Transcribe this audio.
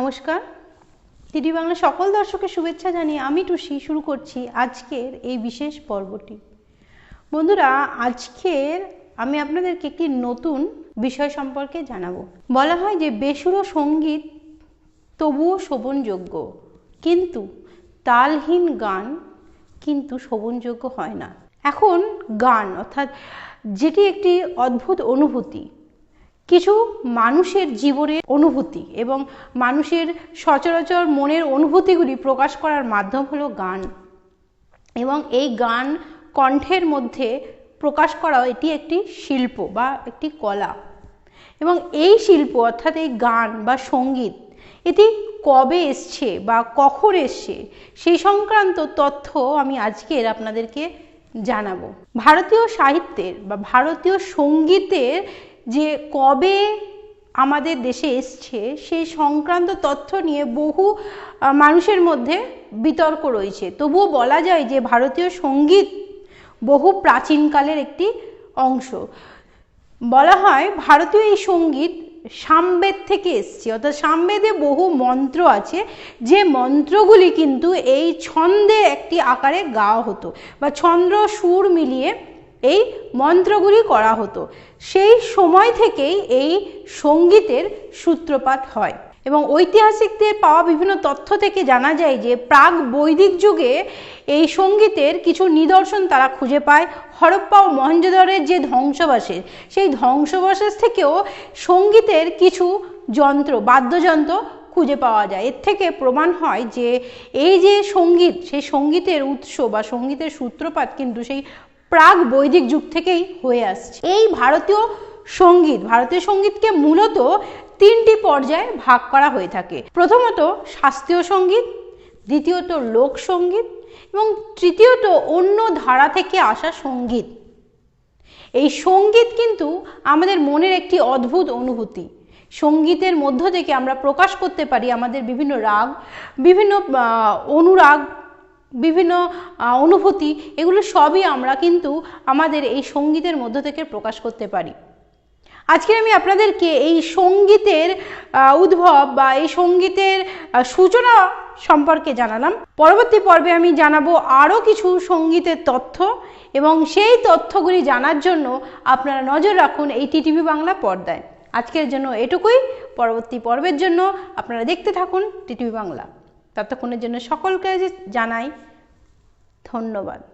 নমস্কার। টিডি বাংলা সকল দর্শকের শুভেচ্ছা জানিয়ে আমি টুসি শুরু করছি আজকের এই বিশেষ পর্বটি। বন্ধুরা, আজকের আমি আপনাদেরকে একটি নতুন বিষয় সম্পর্কে জানাব। বলা হয় যে, বেসুরো সংগীত তবুও শোভনযোগ্য, কিন্তু তালহীন গান কিন্তু শোভনযোগ্য হয় না। এখন গান, অর্থাৎ যেটি একটি অদ্ভুত অনুভূতি কিছু মানুষের জীবনের অনুভূতি এবং মানুষের সচরাচর মনের অনুভূতিগুলি প্রকাশ করার মাধ্যম হলো গান। এবং এই গান কণ্ঠের মধ্যে প্রকাশ করাও এটি একটি শিল্প বা একটি কলা। এবং এই শিল্প অর্থাৎ এই গান বা সংগীত, এটি কবে এসছে বা কখন এসছে, সেই সংক্রান্ত তথ্য আমি আজকের আপনাদেরকে জানাব। ভারতীয় সাহিত্যের বা ভারতীয় সঙ্গীতের যে কবে আমাদের দেশে এসছে, সেই সংক্রান্ত তথ্য নিয়ে বহু মানুষের মধ্যে বিতর্ক রয়েছে। তবুও বলা যায় যে ভারতীয় সংগীত বহু প্রাচীনকালের একটি অংশ। বলা হয় ভারতীয় এই সংগীত সামবেদ থেকে এসছে। অর্থাৎ সামবেদে বহু মন্ত্র আছে, যে মন্ত্রগুলি কিন্তু এই ছন্দে একটি আকারে গাওয়া হতো। বা ছন্দ সুর মিলিয়ে এই মন্ত্রগুলি করা হতো। সেই সময় থেকেই এই সঙ্গীতের সূত্রপাত হয় এবং ঐতিহাসিকদের পাওয়া বিভিন্ন তথ্য থেকে জানা যায় যে প্রাগ বৈদিক যুগে এই সঙ্গীতের কিছু নিদর্শন তারা খুঁজে পায়। হরপ্পা ও মহেঞ্জোদরের যে ধ্বংসবাসের সেই ধ্বংসবাসেস থেকেও সঙ্গীতের কিছু যন্ত্র, বাদ্যযন্ত্র খুঁজে পাওয়া যায়। এর থেকে প্রমাণ হয় যে এই যে সংগীত, সেই সঙ্গীতের উৎস বা সঙ্গীতের সূত্রপাত কিন্তু সেই প্রাগ বৈদিক যুগ থেকেই হয়ে আসছে। এই ভারতীয় সংগীত, ভারতীয় সঙ্গীতকে মূলত তিনটি পর্যায়ে ভাগ করা হয়ে থাকে। প্রথমত শাস্ত্রীয় সংগীত, দ্বিতীয়ত লোক সংগীত, এবং তৃতীয়ত অন্য ধারা থেকে আসা সংগীত। এই সংগীত কিন্তু আমাদের মনের একটি অদ্ভুত অনুভূতি। সঙ্গীতের মধ্য থেকে আমরা প্রকাশ করতে পারি আমাদের বিভিন্ন রাগ, বিভিন্ন অনুরাগ বিভিন্ন অনুভূতি, এগুলো সবই আমরা কিন্তু আমাদের এই সঙ্গীতের মধ্য থেকে প্রকাশ করতে পারি। আজকে আমি আপনাদেরকে এই সঙ্গীতের উদ্ভব বা এই সঙ্গীতের সূচনা সম্পর্কে জানালাম। পরবর্তী পর্বে আমি জানাব আরও কিছু সঙ্গীতের তথ্য এবং সেই তথ্যগুলি জানার জন্য আপনারা নজর রাখুন এই টিটিভি বাংলা পর্দায়। আজকের জন্য এটুকুই। পরবর্তী পর্বের জন্য আপনারা দেখতে থাকুন টিটিভি বাংলা। ততক্ষণের জন্য সকলকে জানাই ধন্যবাদ।